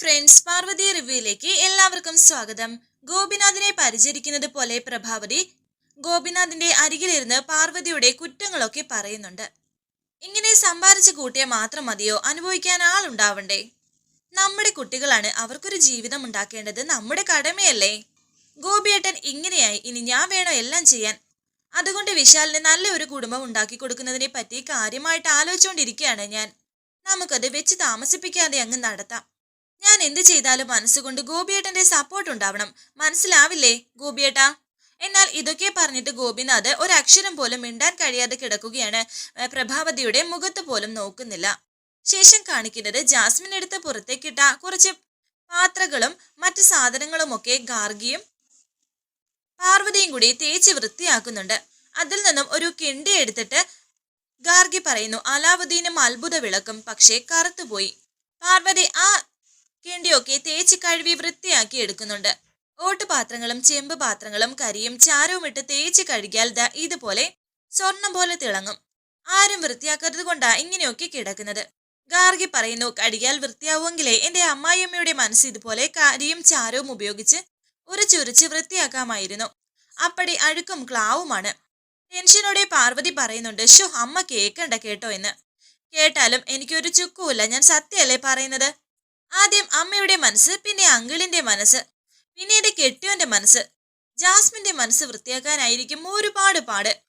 Friends Parvathi റിവ്യൂയിലേക്ക് എല്ലാവർക്കും സ്വാഗതം. ഗോപിനാഥിനെ പരിചരിക്കുന്നത് പോലെ പ്രഭാവതി ഗോപിനാഥിന്റെ അരികിലിരുന്ന് പാർവതിയുടെ കുറ്റങ്ങളൊക്കെ പറയുന്നുണ്ട്. ഇങ്ങനെ സമ്പാദിച്ചു കൂട്ടിയ മാത്രം മതിയോ? അനുഭവിക്കാൻ ആളുണ്ടാവണ്ടേ? നമ്മുടെ കുട്ടികളാണ് അവർക്കൊരു ജീവിതം ഉണ്ടാക്കേണ്ടത് നമ്മുടെ കടമയല്ലേ? ഗോപിയേട്ടൻ ഇങ്ങനെയായി ഇനി ഞാൻ വേണോ എല്ലാം ചെയ്യാൻ? അതുകൊണ്ട് വിശാലിന് നല്ല ഒരു കുടുംബം ഉണ്ടാക്കി കൊടുക്കുന്നതിനെ പറ്റി കാര്യമായിട്ട് ആലോചിച്ചുകൊണ്ടിരിക്കുകയാണ് ഞാൻ. നമുക്കത് വെച്ച് താമസിപ്പിക്കാതെ അങ്ങ് നടത്താം. ഞാൻ എന്ത് ചെയ്താലും മനസ്സുകൊണ്ട് ഗോപിയേട്ടന്റെ സപ്പോർട്ട് ഉണ്ടാവണം. മനസ്സിലാവില്ലേ ഗോപിയേട്ടാ? എന്നാൽ ഇതൊക്കെ പറഞ്ഞിട്ട് ഗോപിനാഥ് ഒരു അക്ഷരം പോലും മിണ്ടാൻ കഴിയാതെ കിടക്കുകയാണ്. പ്രഭാവതിയുടെ മുഖത്ത് പോലും നോക്കുന്നില്ല. ശേഷം കാണിക്കുന്നത് ജാസ്മിൻ എടുത്ത് പുറത്തേക്കിട്ട കുറച്ച് പാത്രകളും മറ്റു സാധനങ്ങളുമൊക്കെ ഗാർഗിയും പാർവതിയും കൂടി തേച്ച് വൃത്തിയാക്കുന്നുണ്ട്. അതിൽ നിന്നും ഒരു കെണ്ടി എടുത്തിട്ട് ഗാർഗി പറയുന്നു അലാവുദ്ദീനും അത്ഭുത വിളക്കും പക്ഷേ കറുത്തുപോയി. പാർവതി ആ കിണ്ടിയൊക്കെ തേച്ച് കഴുകി വൃത്തിയാക്കി എടുക്കുന്നുണ്ട്. ഓട്ടുപാത്രങ്ങളും ചെമ്പ് പാത്രങ്ങളും കരിയും ചാരവും ഇട്ട് തേച്ച് കഴുകിയാൽ ദാ ഇതുപോലെ സ്വർണം പോലെ തിളങ്ങും. ആരും വൃത്തിയാക്കരുത് കൊണ്ടാ ഇങ്ങനെയൊക്കെ കിടക്കുന്നത്. ഗാർഗി പറയുന്നു കടിയാൽ വൃത്തിയാവുമെങ്കിലേ എന്റെ അമ്മായിയമ്മയുടെ മനസ്സ് ഇതുപോലെ കരിയും ചാരവും ഉപയോഗിച്ച് ഒരു ചുരിച്ച് വൃത്തിയാക്കാമായിരുന്നു. അപ്പടി അഴുക്കും ക്ലാവുമാണ്. ടെൻഷനോടെ പാർവതി പറയുന്നുണ്ട് ഷോ അമ്മ കേൾക്കണ്ട കേട്ടോ എന്ന്. കേട്ടാലും എനിക്കൊരു ചുക്കുമില്ല. ഞാൻ സത്യമല്ലേ പറയുന്നത്? ആദ്യം അമ്മയുടെ മനസ്സ് പിന്നെ അങ്കിളിന്റെ മനസ്സ് പിന്നീട് കെട്ടിയോന്റെ മനസ്സ്. ജാസ്മിന്റെ മനസ്സ് വൃത്തിയാക്കാനായിരിക്കും ഒരുപാട് പാട്.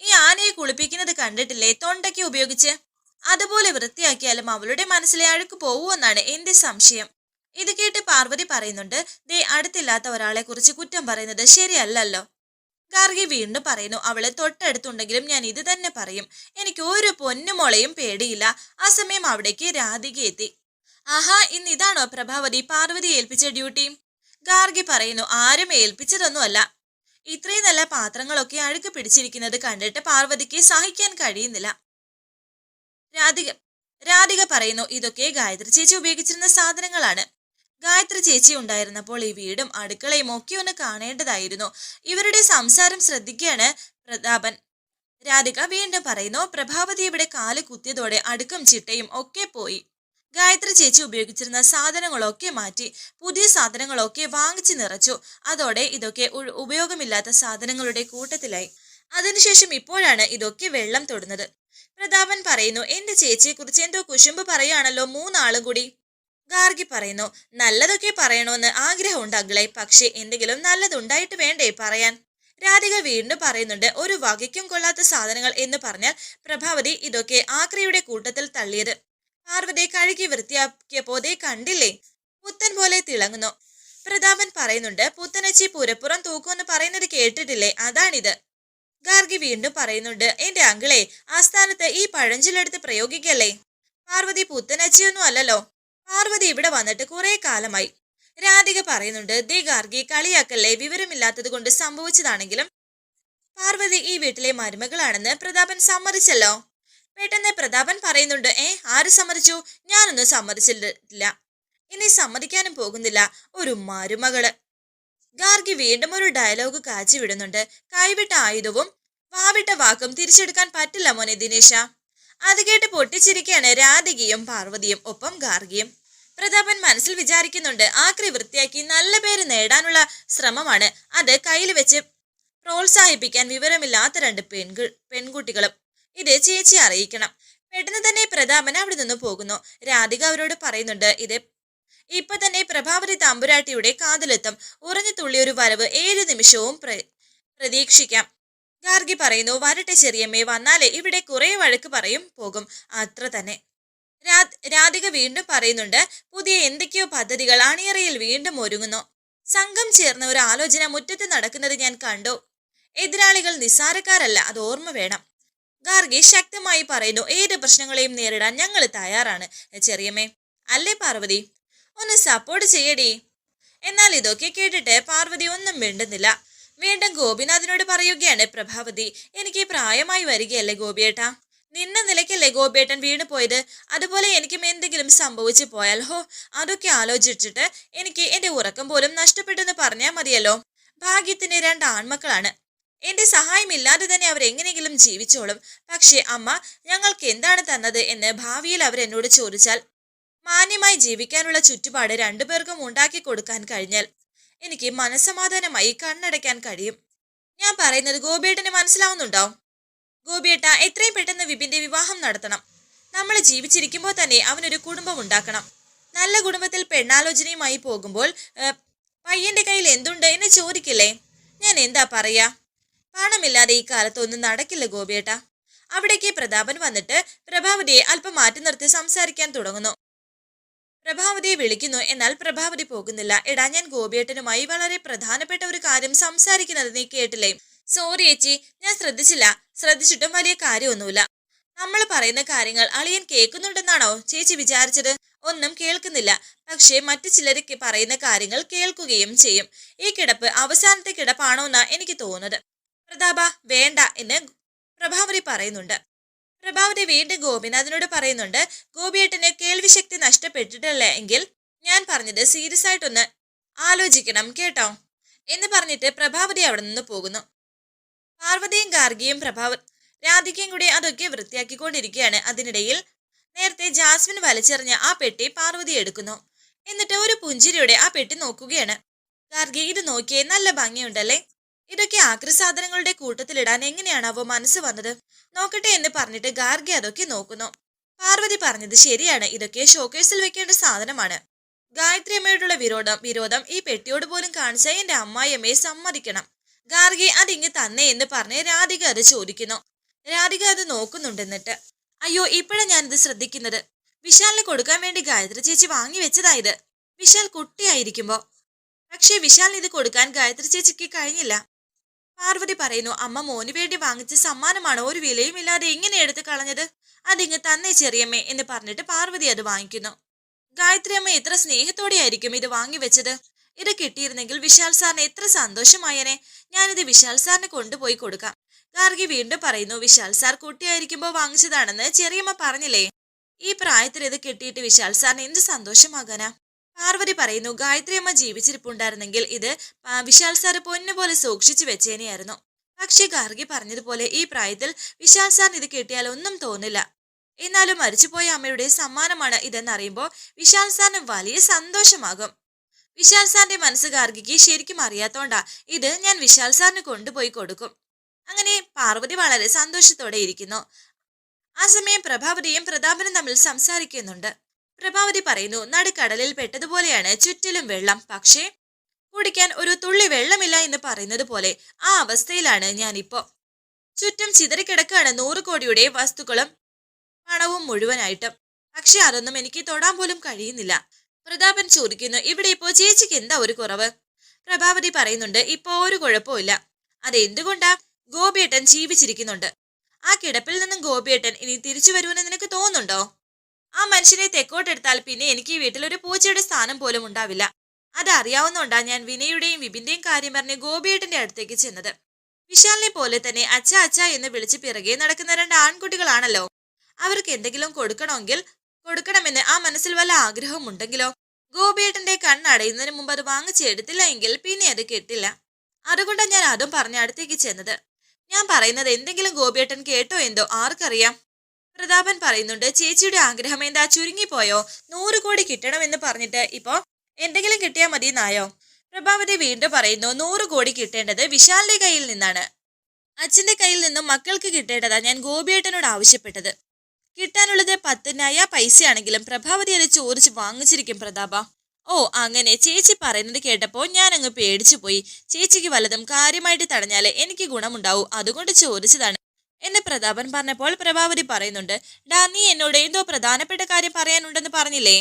ഈ ആനയെ കുളിപ്പിക്കുന്നത് കണ്ടിട്ടില്ലേ? തൊണ്ടയ്ക്ക് ഉപയോഗിച്ച്. അതുപോലെ വൃത്തിയാക്കിയാലും അവളുടെ മനസ്സിലെ അഴുക്ക് പോവുമെന്നാണ് എന്റെ സംശയം. ഇത് കേട്ട് പാർവതി പറയുന്നുണ്ട് ദേ അടുത്തില്ലാത്ത ഒരാളെ കുറിച്ച് കുറ്റം പറയുന്നത് ശരിയല്ലല്ലോ. ഗാർഗി വീണ്ടും പറയുന്നു അവളെ തൊട്ടടുത്തുണ്ടെങ്കിലും ഞാൻ ഇത് തന്നെ പറയും. എനിക്ക് ഒരു പൊന്നുമോളെയും പേടിയില്ല. ആ സമയം അവിടേക്ക് രാധിക എത്തി. ആഹാ ഇന്ന് ഇതാണോ പ്രഭാവതി? പാർവതി ഏൽപ്പിച്ച ഡ്യൂട്ടി. ഗാർഗി പറയുന്നു ആരും ഏൽപ്പിച്ചതൊന്നുമല്ല. ഇത്രയും നല്ല പാത്രങ്ങളൊക്കെ അഴുക്ക് പിടിച്ചിരിക്കുന്നത് കണ്ടിട്ട് പാർവതിക്ക് സഹിക്കാൻ കഴിയുന്നില്ല. രാധിക രാധിക പറയുന്നു ഇതൊക്കെ ഗായത്രി ചേച്ചി ഉപയോഗിച്ചിരുന്ന സാധനങ്ങളാണ്. ഗായത്രി ചേച്ചി ഉണ്ടായിരുന്നപ്പോൾ ഈ വീടും അടുക്കളയും ഒക്കെ ഒന്ന് കാണേണ്ടതായിരുന്നു. ഇവരുടെ സംസാരം ശ്രദ്ധിക്കുകയാണ് പ്രതാപൻ. രാധിക വീണ്ടും പറയുന്നു പ്രഭാവതി ഇവിടെ കാൽ കുത്തിയതോടെ അടുക്കും ചിട്ടയും ഒക്കെ പോയി. ഗായത്രി ചേച്ചി ഉപയോഗിച്ചിരുന്ന സാധനങ്ങളൊക്കെ മാറ്റി പുതിയ സാധനങ്ങളൊക്കെ വാങ്ങിച്ചു നിറച്ചു. അതോടെ ഇതൊക്കെ ഉപയോഗമില്ലാത്ത സാധനങ്ങളുടെ കൂട്ടത്തിലായി. അതിനുശേഷം ഇപ്പോഴാണ് ഇതൊക്കെ വെള്ളം തൊടുന്നത്. പ്രതാപൻ പറയുന്നു എന്റെ ചേച്ചിയെ കുറിച്ച് എന്തോ കുശുമ്പ് പറയുകയാണല്ലോ മൂന്നാളും കൂടി. ഗാർഗി പറയുന്നു നല്ലതൊക്കെ പറയണമെന്ന് ആഗ്രഹമുണ്ട് അഗ്ലൈ പക്ഷേ എന്തെങ്കിലും നല്ലതുണ്ടായിട്ട് വേണ്ടേ പറയാൻ? രാധിക വീണ്ടും പറയുന്നുണ്ട് ഒരു വകയ്ക്കും കൊള്ളാത്ത സാധനങ്ങൾ എന്ന് പറഞ്ഞാൽ പ്രഭാവതി ഇതൊക്കെ ആക്രയുടെ കൂട്ടത്തിൽ തള്ളിയത്. പാർവതി കഴുകി വൃത്തിയാക്കിയപ്പോ കണ്ടില്ലേ? പുത്തൻ പോലെ തിളങ്ങുന്നു. പ്രതാപൻ പറയുന്നുണ്ട് പുത്തനച്ചി പുരപ്പുറം തൂക്കുമെന്ന് പറയുന്നത് കേട്ടിട്ടില്ലേ? അതാണിത്. ഗാർഗി വീണ്ടും പറയുന്നുണ്ട് എന്റെ അങ്കിളെ ആസ്ഥാനത്ത് ഈ പഴഞ്ചിലെടുത്ത് പ്രയോഗിക്കല്ലേ? പാർവതി പുത്തനച്ചിയൊന്നും അല്ലല്ലോ. പാർവതി ഇവിടെ വന്നിട്ട് കുറെ കാലമായി. രാധിക പറയുന്നുണ്ട് ദേ ഗാർഗി കളിയാക്കല്ലേ? വിവരമില്ലാത്തത് കൊണ്ട് സംഭവിച്ചതാണെങ്കിലും പാർവതി ഈ വീട്ടിലെ മരുമകളാണെന്ന് പ്രതാപൻ സമ്മതിച്ചല്ലോ. പെട്ടെന്ന് പ്രതാപൻ പറയുന്നുണ്ട് ഏ ആര് സമ്മതിച്ചു? ഞാനൊന്നും സമ്മതിച്ചില്ല. ഇനി സമ്മതിക്കാനും പോകുന്നില്ല. ഒരു മരുമകൾ. ഗാർഗി വീണ്ടും ഒരു ഡയലോഗ് കാച്ചി വിടുന്നുണ്ട്. കൈവിട്ട ആയുധവും വാവിട്ട വാക്കും തിരിച്ചെടുക്കാൻ പറ്റില്ല മോനെ ദിനേശ. അത് കേട്ട് പൊട്ടിച്ചിരിക്കുകയാണ് രാധികയും പാർവതിയും ഒപ്പം ഗാർഗിയും. പ്രതാപൻ മനസ്സിൽ വിചാരിക്കുന്നുണ്ട് ആക്രി വൃത്തിയാക്കി നല്ല പേര് നേടാനുള്ള ശ്രമമാണ്. അത് കയ്യിൽ വെച്ച് പ്രോത്സാഹിപ്പിക്കാൻ വിവരമില്ലാത്ത രണ്ട് പെൺകു പെൺകുട്ടികളും ഇത് ചേച്ചി അറിയിക്കണം. പെട്ടെന്ന് തന്നെ പ്രതാപൻ അവിടെ നിന്ന് പോകുന്നു. രാധിക അവരോട് പറയുന്നുണ്ട് ഇത് ഇപ്പൊ തന്നെ പ്രഭാവതി തമ്പുരാട്ടിയുടെ കാതിലെത്തും. ഉറഞ്ഞു തുള്ളിയൊരു വരവ് ഏത് നിമിഷവും പ്ര- പ്രതീക്ഷിക്കാം. ഗാർഗി പറയുന്നു വരട്ടെ ചെറിയമ്മേ വന്നാലേ ഇവിടെ കുറെ വഴക്ക് പറയും പോകും. അത്ര തന്നെ. രാധിക വീണ്ടും പറയുന്നുണ്ട് പുതിയ എന്തൊക്കെയോ പദ്ധതികൾ അണിയറയിൽ വീണ്ടും ഒരുങ്ങുന്നു. സംഘം ചേർന്ന ഒരു ആലോചന മുറ്റത്ത് നടക്കുന്നത് ഞാൻ കണ്ടു. എതിരാളികൾ നിസ്സാരക്കാരല്ല അത് ഓർമ്മ വേണം. ഗാർഗി ശക്തമായി പറയുന്നു ഏത് പ്രശ്നങ്ങളെയും നേരിടാൻ ഞങ്ങൾ തയ്യാറാണ്. ചെറിയമ്മേ അല്ലേ പാർവതി? ഒന്ന് സപ്പോർട്ട് ചെയ്യടി. എന്നാൽ ഇതൊക്കെ കേട്ടിട്ട് പാർവതി ഒന്നും വേണ്ടുന്നില്ല വീണ്ടും ഗോപിനാഥിനോട് പറയുകയാണ് പ്രഭാവതി എനിക്ക് പ്രായമായി വരികയല്ലേ ഗോപിയേട്ടാ. നിന്ന നിലയ്ക്കല്ലേ ഗോപിയേട്ടൻ വീണു പോയത്? അതുപോലെ എനിക്കും എന്തെങ്കിലും സംഭവിച്ചു പോയാൽ ഹോ അതൊക്കെ ആലോചിച്ചിട്ട് എനിക്ക് എന്റെ ഉറക്കം പോലും നഷ്ടപ്പെട്ടെന്ന് പറഞ്ഞാൽ മതിയല്ലോ. ഭാഗ്യത്തിന് രണ്ട് ആൺമക്കളാണ്. എന്റെ സഹായമില്ലാതെ തന്നെ അവർ എങ്ങനെയെങ്കിലും ജീവിച്ചോളും. പക്ഷേ അമ്മ ഞങ്ങൾക്ക് എന്താണ് തന്നത് എന്ന് ഭാവിയിൽ അവർ എന്നോട് ചോദിച്ചാൽ മാന്യമായി ജീവിക്കാനുള്ള ചുറ്റുപാട് രണ്ടുപേർക്കും ഉണ്ടാക്കി കൊടുക്കാൻ കഴിഞ്ഞാൽ എനിക്ക് മനസ്സമാധാനമായി കണ്ണടയ്ക്കാൻ കഴിയും. ഞാൻ പറയുന്നത് ഗോപിയേട്ടന് മനസ്സിലാവുന്നുണ്ടോ? ഗോപിയേട്ട എത്രയും പെട്ടെന്ന് വിപിന്റെ വിവാഹം നടത്തണം. നമ്മൾ ജീവിച്ചിരിക്കുമ്പോൾ തന്നെ അവനൊരു കുടുംബം ഉണ്ടാക്കണം. നല്ല കുടുംബത്തിൽ പെണ്ണാലോചനയുമായി പോകുമ്പോൾ പയ്യന്റെ കയ്യിൽ എന്തുണ്ട് എന്ന് ചോദിക്കില്ലേ? ഞാൻ എന്താ പറയാ? പണമില്ലാതെ ഈ കാലത്ത് ഒന്നും നടക്കില്ല ഗോപിയേട്ട. അവിടേക്ക് പ്രതാപൻ വന്നിട്ട് പ്രഭാവതിയെ അല്പം മാറ്റി നിർത്തി സംസാരിക്കാൻ തുടങ്ങുന്നു. പ്രഭാവതിയെ വിളിക്കുന്നു എന്നാൽ പ്രഭാവതി പോകുന്നില്ല. എടാ ഞാൻ ഗോപിയേട്ടനുമായി വളരെ പ്രധാനപ്പെട്ട ഒരു കാര്യം സംസാരിക്കുന്നത് നീ കേട്ടില്ലേ? സോറി ചേച്ചി ഞാൻ ശ്രദ്ധിച്ചില്ല. ശ്രദ്ധിച്ചിട്ടും വലിയ കാര്യമൊന്നുമില്ല. നമ്മൾ പറയുന്ന കാര്യങ്ങൾ അളിയൻ കേൾക്കുന്നുണ്ടെന്നാണോ ചേച്ചി വിചാരിച്ചത്? ഒന്നും കേൾക്കുന്നില്ല. പക്ഷേ മറ്റു ചിലർക്ക് പറയുന്ന കാര്യങ്ങൾ കേൾക്കുകയും ചെയ്യും. ഈ കിടപ്പ് അവസാനത്തെ കിടപ്പാണോ എന്നാ എനിക്ക് തോന്നുന്നത്. പ്രതാപ വേണ്ട എന്ന് പ്രഭാവതി പറയുന്നുണ്ട്. പ്രഭാവതി വീണ്ടും ഗോപിനാഥിനോട് പറയുന്നുണ്ട് ഗോപിയേട്ടന് കേൾവിശക്തി നഷ്ടപ്പെട്ടിട്ടില്ല എങ്കിൽ ഞാൻ പറഞ്ഞത് സീരിയസ് ആയിട്ടൊന്ന് ആലോചിക്കണം കേട്ടോ? എന്ന് പറഞ്ഞിട്ട് പ്രഭാവതി അവിടെ നിന്ന് പോകുന്നു. പാർവതിയും ഗാർഗിയും പ്രഭാവ രാധികയും കൂടി അതൊക്കെ വൃത്തിയാക്കിക്കൊണ്ടിരിക്കുകയാണ്. അതിനിടയിൽ നേരത്തെ ജാസ്മിൻ വലിച്ചെറിഞ്ഞ ആ പെട്ടി പാർവതി എടുക്കുന്നു. എന്നിട്ട് ഒരു പുഞ്ചിരിയോടെ ആ പെട്ടി നോക്കുകയാണ്. ഗാർഗി ഇത് നോക്കിയേ നല്ല ഭംഗിയുണ്ടല്ലേ? ഇതൊക്കെ ആഗ്രഹ സാധനങ്ങളുടെ കൂട്ടത്തിലിടാൻ എങ്ങനെയാണാവോ മനസ്സ് വന്നത്? നോക്കട്ടെ എന്ന് പറഞ്ഞിട്ട് ഗാർഗി അതൊക്കെ നോക്കുന്നു. പാർവതി പറഞ്ഞത് ശരിയാണ്. ഇതൊക്കെ ഷോക്കേസിൽ വെക്കേണ്ട സാധനമാണ്. ഗായത്രി അമ്മയോടുള്ള വിരോധം വിരോധം ഈ പെട്ടിയോട് പോലും കാണിച്ച എന്റെ അമ്മായിയമ്മയെ സമ്മതിക്കണം. ഗാർഗി അതിങ്ങ് തന്നെ എന്ന് പറഞ്ഞ് രാധിക അത് ചോദിക്കുന്നു. രാധിക അത് നോക്കുന്നുണ്ടെന്നിട്ട്. അയ്യോ ഇപ്പോഴാണ് ഞാനിത് ശ്രദ്ധിക്കുന്നത്. വിശാലിന് കൊടുക്കാൻ വേണ്ടി ഗായത്രി ചേച്ചി വാങ്ങി വെച്ചതായത് വിശാൽ കുട്ടിയായിരിക്കുമ്പോ. പക്ഷേ വിശാലിന് ഇത് കൊടുക്കാൻ ഗായത്രി ചേച്ചിക്ക് കഴിഞ്ഞില്ല. പാർവതി പറയുന്നു അമ്മ മോന് വേണ്ടി വാങ്ങിച്ച സമ്മാനമാണ്? ഒരു വിലയും ഇല്ലാതെ എങ്ങനെ എടുത്തു കളഞ്ഞത്? അതിങ്ങ് തന്നെ ചെറിയമ്മേ എന്ന് പറഞ്ഞിട്ട് പാർവതി അത് വാങ്ങിക്കുന്നു. ഗായത്രി അമ്മ എത്ര സ്നേഹത്തോടെയായിരിക്കും ഇത് വാങ്ങിവെച്ചത് ഇത് കിട്ടിയിരുന്നെങ്കിൽ വിശാൽ സാറിന് എത്ര സന്തോഷമായനെ. ഞാനിത് വിശാൽ സാറിന് കൊണ്ടുപോയി കൊടുക്കാം. ഗാർഗി വീണ്ടും പറയുന്നു വിശാൽ സാർ കുട്ടിയായിരിക്കുമ്പോൾ വാങ്ങിച്ചതാണെന്ന് ചെറിയമ്മ പറഞ്ഞില്ലേ? ഈ പ്രായത്തിൽ ഇത് കിട്ടിയിട്ട് വിശാൽ സാറിന് എന്ത് സന്തോഷമാകാനാ? പാർവതി പറയുന്നു ഗായത്രി അമ്മ ജീവിച്ചിരിപ്പുണ്ടായിരുന്നെങ്കിൽ ഇത് വിശാൽ സാർ സാറ് പൊന്നുപോലെ സൂക്ഷിച്ചു വെച്ചേനെയായിരുന്നു. പക്ഷെ ഗാർഗി പറഞ്ഞതുപോലെ ഈ പ്രായത്തിൽ വിശാൽ സാറിന് ഇത് കിട്ടിയാൽ ഒന്നും തോന്നില്ല. എന്നാലും മരിച്ചുപോയ അമ്മയുടെ സമ്മാനമാണ് ഇതെന്നറിയുമ്പോൾ വിശാൽ സാറിന് വലിയ സന്തോഷമാകും. വിശാൽ സാറിന്റെ മനസ്സ് ഗാർഗിക്ക് ശരിക്കും അറിയാത്തോണ്ടാ ഇത് ഞാൻ വിശാൽ സാറിന് കൊണ്ടുപോയി കൊടുക്കും. അങ്ങനെ പാർവതി വളരെ സന്തോഷത്തോടെ ഇരിക്കുന്നു. ആ സമയം പ്രഭാവതിയും പ്രതാപനും തമ്മിൽ സംസാരിക്കുന്നുണ്ട്. പ്രഭാവതി പറയുന്നു നടുക്കടലിൽ പെട്ടതുപോലെയാണ് ചുറ്റിലും വെള്ളം. പക്ഷേ കുടിക്കാൻ ഒരു തുള്ളി വെള്ളമില്ല എന്ന് പറയുന്നത് പോലെ ആ അവസ്ഥയിലാണ് ഞാനിപ്പോ. ചുറ്റും ചിതറിക്കിടക്കാണ് നൂറ് കോടിയുടെ വസ്തുക്കളും പണവും മുഴുവനായിട്ടും. പക്ഷെ അതൊന്നും എനിക്ക് തൊടാൻ പോലും കഴിയുന്നില്ല. പ്രതാപൻ ചോദിക്കുന്നു ഇവിടെ ഇപ്പോ ചേച്ചിക്ക് എന്താ ഒരു കുറവ്? പ്രഭാവതി പറയുന്നുണ്ട് ഇപ്പോ ഒരു കുഴപ്പമില്ല അതെന്തുകൊണ്ടാ? ഗോപിയേട്ടൻ ജീവിച്ചിരിക്കുന്നുണ്ട്. ആ കിടപ്പിൽ നിന്നും ഗോപിയേട്ടൻ ഇനി തിരിച്ചു വരുമെന്ന് നിനക്ക് തോന്നുന്നുണ്ടോ? ആ മനുഷ്യനെ തെക്കോട്ടെടുത്താൽ പിന്നെ എനിക്ക് ഈ വീട്ടിൽ ഒരു പൂച്ചയുടെ സ്ഥാനം പോലും ഉണ്ടാവില്ല. അതറിയാവുന്നോണ്ടാ ഞാൻ വിനയുടെയും വിപിന്റെയും കാര്യം പറഞ്ഞ് ഗോപിയേട്ടന്റെ അടുത്തേക്ക് ചെന്നത്. വിശാലിനെ പോലെ തന്നെ അച്ഛ അച്ഛ എന്ന് വിളിച്ച് പിറകെ നടക്കുന്ന രണ്ട് ആൺകുട്ടികളാണല്ലോ. അവർക്ക് എന്തെങ്കിലും കൊടുക്കണമെങ്കിൽ കൊടുക്കണമെന്ന് ആ മനസ്സിൽ വല്ല ആഗ്രഹം ഉണ്ടെങ്കിലോ? ഗോപിയേട്ടന്റെ കണ്ണടയുന്നതിന് മുമ്പ് അത് വാങ്ങിച്ചെടുത്തില്ല എങ്കിൽ പിന്നെ അത് കിട്ടില്ല. അതുകൊണ്ടാണ് ഞാൻ അതും പറഞ്ഞ് അടുത്തേക്ക് ചെന്നത്. ഞാൻ പറയുന്നത് എന്തെങ്കിലും ഗോപിയേട്ടൻ കേട്ടോ എന്തോ? ആർക്കറിയാം? പ്രതാപൻ പറയുന്നുണ്ട് ചേച്ചിയുടെ ആഗ്രഹം എന്താ? ചുരുങ്ങിപ്പോയോ? നൂറ് കോടി കിട്ടണമെന്ന് പറഞ്ഞിട്ട് ഇപ്പോ എന്തെങ്കിലും കിട്ടിയാൽ മതി എന്നായോ പ്രഭാവതി വീണ്ടും പറയുന്നു നൂറ് കോടി കിട്ടേണ്ടത് വിശാലിന്റെ കയ്യിൽ നിന്നാണ്. അച്ഛന്റെ കയ്യിൽ നിന്നും മക്കൾക്ക് കിട്ടേണ്ടതാ ഞാൻ ഗോപിയേട്ടനോട് ആവശ്യപ്പെട്ടത്. കിട്ടാനുള്ളത് പത്ത് നയ പൈസയാണെങ്കിലും പ്രഭാവതി അത് ചോദിച്ച് വാങ്ങിച്ചിരിക്കും പ്രതാപ. ഓ അങ്ങനെ? ചേച്ചി പറയുന്നത് കേട്ടപ്പോൾ ഞാൻ അങ്ങ് പേടിച്ചു പോയി ചേച്ചിക്ക് വല്ലതും കാര്യമായിട്ട് തടഞ്ഞാലേ എനിക്ക് ഗുണമുണ്ടാവൂ. അതുകൊണ്ട് ചോദിച്ചതാണ് എന്നെ പ്രതാപൻ പറഞ്ഞപ്പോൾ പ്രഭാവതി പറയുന്നുണ്ട് ഡാ നീ എന്നോട് എന്തോ പ്രധാനപ്പെട്ട കാര്യം പറയാനുണ്ടെന്ന് പറഞ്ഞില്ലേ?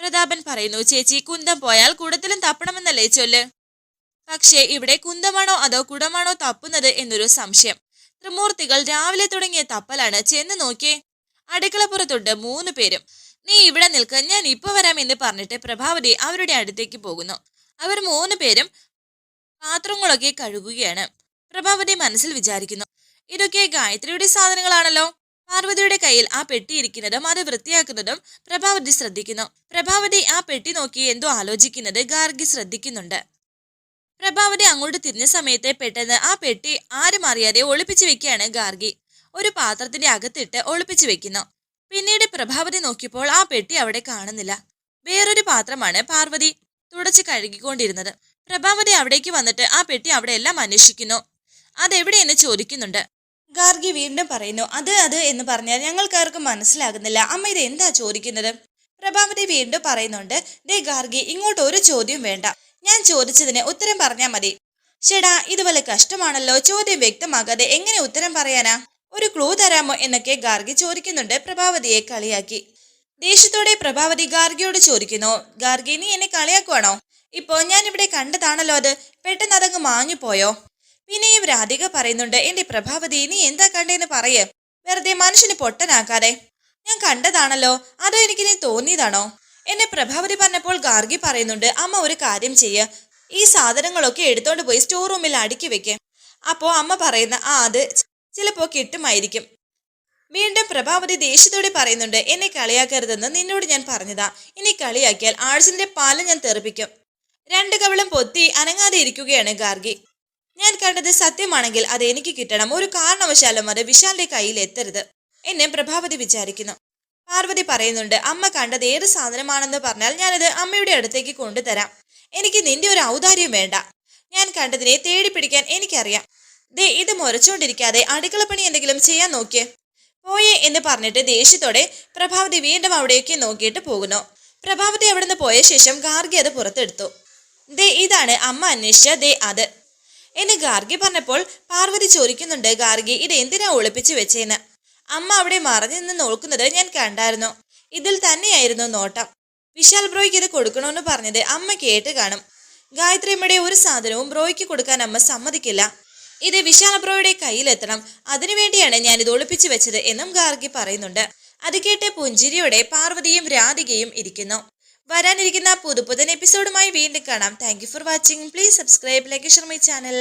പ്രതാപൻ പറയുന്നു ചേച്ചി കുന്തം പോയാൽ കുടത്തിലും തപ്പണമെന്നല്ലേ ചൊല്ല്? പക്ഷേ ഇവിടെ കുന്തമാണോ അതോ കുടമാണോ തപ്പുന്നത് എന്നൊരു സംശയം. ത്രിമൂർത്തികൾ രാവിലെ തുടങ്ങിയ തപ്പലാണ്. ചെന്ന് നോക്കിയേ. അടുക്കളപ്പുറത്തുണ്ട് മൂന്ന് പേരും. നീ ഇവിടെ നിൽക്ക ഞാൻ ഇപ്പൊ വരാം എന്ന് പറഞ്ഞിട്ട് പ്രഭാവതി അവരുടെ അടുത്തേക്ക് പോകുന്നു. അവർ മൂന്ന് പേരും പാത്രങ്ങളൊക്കെ കഴുകുകയാണ്. പ്രഭാവതി മനസ്സിൽ വിചാരിക്കുന്നു ഇതൊക്കെ ഗായത്രിയുടെ സാധനങ്ങളാണല്ലോ. പാർവതിയുടെ കയ്യിൽ ആ പെട്ടി ഇരിക്കുന്നതും അത് വൃത്തിയാക്കുന്നതും പ്രഭാവതി ശ്രദ്ധിക്കുന്നു. പ്രഭാവതി ആ പെട്ടി നോക്കി എന്തോ ആലോചിക്കുന്നത് ഗാർഗി ശ്രദ്ധിക്കുന്നുണ്ട്. പ്രഭാവതി അങ്ങോട്ട് തിരിഞ്ഞ സമയത്ത് പെട്ടെന്ന് ആ പെട്ടി ആരും അറിയാതെ ഒളിപ്പിച്ചു വെക്കുകയാണ് ഗാർഗി. ഒരു പാത്രത്തിന്റെ അകത്തിട്ട് ഒളിപ്പിച്ചു വെക്കുന്നു. പിന്നീട് പ്രഭാവതി നോക്കിയപ്പോൾ ആ പെട്ടി അവിടെ കാണുന്നില്ല. വേറൊരു പാത്രമാണ് പാർവതി തുടച്ച് കഴുകിക്കൊണ്ടിരുന്നത്. പ്രഭാവതി അവിടേക്ക് വന്നിട്ട് ആ പെട്ടി അവിടെ എല്ലാം അന്വേഷിക്കുന്നു. അതെവിടെയെന്ന് ചോദിക്കുന്നുണ്ട്. ഗാർഗി വീണ്ടും പറയുന്നു അത് അത് എന്ന് പറഞ്ഞാൽ ഞങ്ങൾക്കാർക്കും മനസ്സിലാകുന്നില്ല. അമ്മ ഇത് എന്താ ചോദിക്കുന്നത്? പ്രഭാവതി വീണ്ടും പറയുന്നുണ്ട് ദേ ഗാർഗി ഇങ്ങോട്ട് ഒരു ചോദ്യം വേണ്ട. ഞാൻ ചോദിച്ചതിന് ഉത്തരം പറഞ്ഞാൽ മതി. ചേടാ ഇതുപോലെ കഷ്ടമാണല്ലോ. ചോദ്യം വ്യക്തമാകാതെ എങ്ങനെ ഉത്തരം പറയാനാ? ഒരു ക്ലൂ തരാമോ? എന്നൊക്കെ ഗാർഗി ചോദിക്കുന്നുണ്ട്. പ്രഭാവതിയെ കളിയാക്കി. ദേഷ്യത്തോടെ പ്രഭാവതി ഗാർഗിയോട് ചോദിക്കുന്നു ഗാർഗി നീ എന്നെ കളിയാക്കുവാണോ? ഇപ്പോ ഞാൻ ഇവിടെ കണ്ടതാണല്ലോ അത്. പെട്ടെന്ന് അതങ്ങ് മാഞ്ഞുപോയോ? പിന്നെയും രാധിക പറയുന്നുണ്ട് എന്റെ പ്രഭാവതി നീ എന്താ കണ്ടേന്ന് പറയേ. വെറുതെ മനുഷ്യന് പൊട്ടനാക്കാതെ. ഞാൻ കണ്ടതാണല്ലോ അതോ എനിക്ക് നീ തോന്നിയതാണോ? എന്നെ പ്രഭാവതി പറഞ്ഞപ്പോൾ ഗാർഗി പറയുന്നുണ്ട് അമ്മ ഒരു കാര്യം ചെയ്യ. ഈ സാധനങ്ങളൊക്കെ എടുത്തോണ്ട് പോയി സ്റ്റോർ റൂമിൽ അടുക്കി വെക്ക്. അപ്പോ അമ്മ പറയുന്ന ആ അത് ചിലപ്പോ കിട്ടുമായിരിക്കും. വീണ്ടും പ്രഭാവതി ദേഷ്യത്തോടെ പറയുന്നുണ്ട് എന്നെ കളിയാക്കരുതെന്ന് നിന്നോട് ഞാൻ പറഞ്ഞതാ. ഇനി കളിയാക്കിയാൽ ആഴ്ചന്റെ പാൽ ഞാൻ തെറിപ്പിക്കും. രണ്ട് കവളം പൊത്തി അനങ്ങാതെ ഇരിക്കുകയാണ് ഗാർഗി. ഞാൻ കണ്ടത് സത്യമാണെങ്കിൽ അത് എനിക്ക് കിട്ടണം. ഒരു കാരണവശാലും അത് വിശാലിന്റെ കയ്യിൽ എത്തരുത് എന്നെ പ്രഭാവതി വിചാരിക്കുന്നു. പാർവതി പറയുന്നുണ്ട് അമ്മ കണ്ടത് ഏത് സാധനമാണെന്ന് പറഞ്ഞാൽ ഞാനത് അമ്മയുടെ അടുത്തേക്ക് കൊണ്ടുതരാം. എനിക്ക് നിന്റെ ഒരു ഔദാര്യം വേണ്ട. ഞാൻ കണ്ടതിനെ തേടി പിടിക്കാൻ എനിക്കറിയാം. ദേ ഇത് മുരച്ചോണ്ടിരിക്കാതെ അടുക്കളപ്പണി എന്തെങ്കിലും ചെയ്യാൻ നോക്കിയേ. പോയേ എന്ന് പറഞ്ഞിട്ട് ദേഷ്യത്തോടെ പ്രഭാവതി വീണ്ടും അവിടേക്ക് നോക്കിയിട്ട് പോകുന്നു. പ്രഭാവതി അവിടുന്ന് പോയ ശേഷം ഗാർഗി അത് പുറത്തെടുത്തു. ദേ ഇതാണ് അമ്മ അന്വേഷിച്ച ദേ അത്. എന്ന് ഗാർഗി പറഞ്ഞപ്പോൾ പാർവതി ചോദിക്കുന്നുണ്ട് ഗാർഗി ഇത് എന്തിനാ ഒളിപ്പിച്ചു വെച്ചേന്ന്? അമ്മ അവിടെ മറഞ്ഞു നിന്ന് നോക്കുന്നത് ഞാൻ കണ്ടായിരുന്നു. ഇതിൽ തന്നെയായിരുന്നു നോട്ടം. വിശാൽ ബ്രോയ്ക്ക് ഇത് കൊടുക്കണമെന്ന് പറഞ്ഞത് അമ്മ കേട്ട് കാണും. ഗായത്രിയമ്മയുടെ ഒരു സാധനവും ബ്രോയ്ക്ക് കൊടുക്കാൻ അമ്മ സമ്മതിക്കില്ല. ഇത് വിശാൽ ബ്രോയുടെ കയ്യിലെത്തണം. അതിനുവേണ്ടിയാണ് ഞാൻ ഇത് ഒളിപ്പിച്ചു വെച്ചത് എന്നും ഗാർഗി പറയുന്നുണ്ട്. അത് കേട്ട് പുഞ്ചിരിയോടെ പാർവതിയും രാധികയും ഇരിക്കുന്നു. വരാനിരിക്കുന്ന പുതുപുതൻ എപ്പിസോഡുമായി വീണ്ടും കാണാം. Thank for watching please subscribe like share my channel